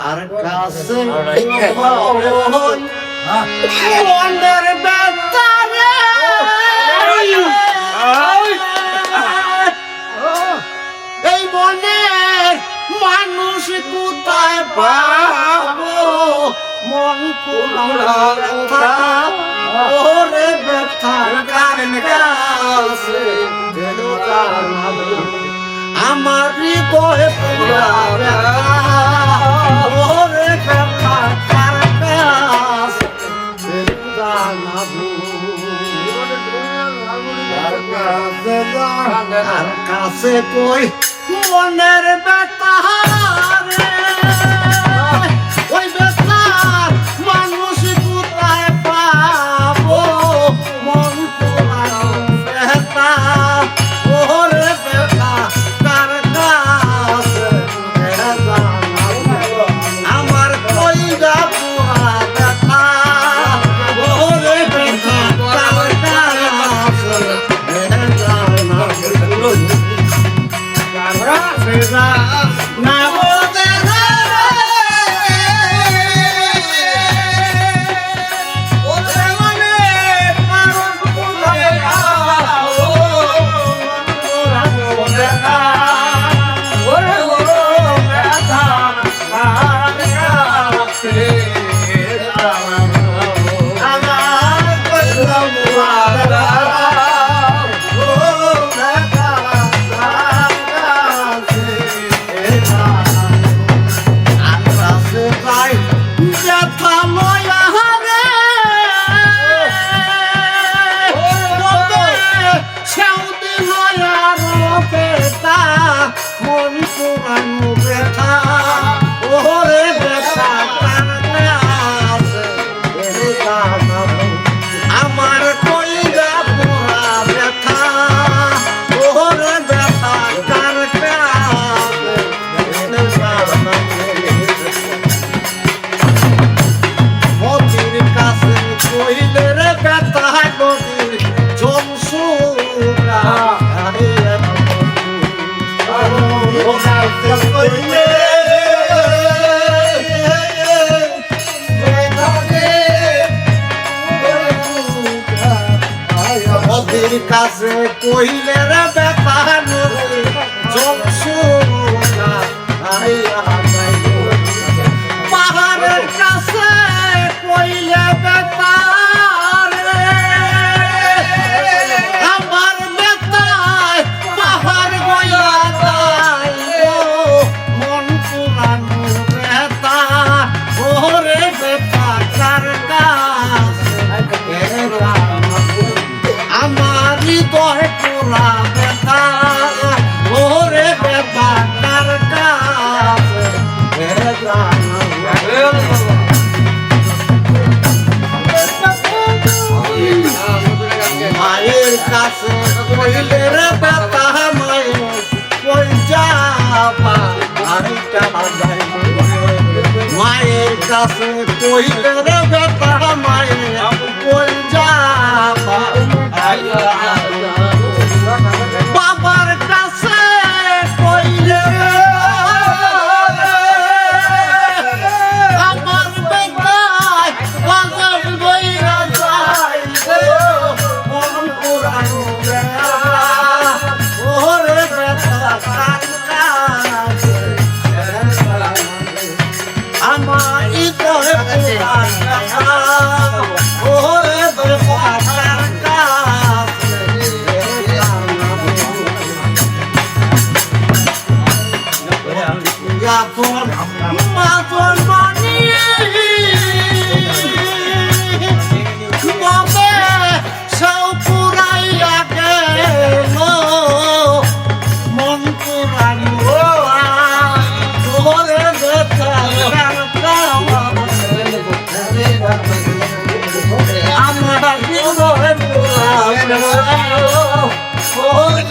আর কাছে মনের বেতারে এই মনের মানুষ কোথায় পাবো? মন কোনটা ওরে ব্যথার কারণ কাছে? আমার হৃদয় পুরা কাছে কই মনের বেতারে da man কাছে কইলে রে ব্যাপার চোখ শুনা আইয়া মায়ের কাছে কইতে রে বেতা মায়ের কল যা Oh,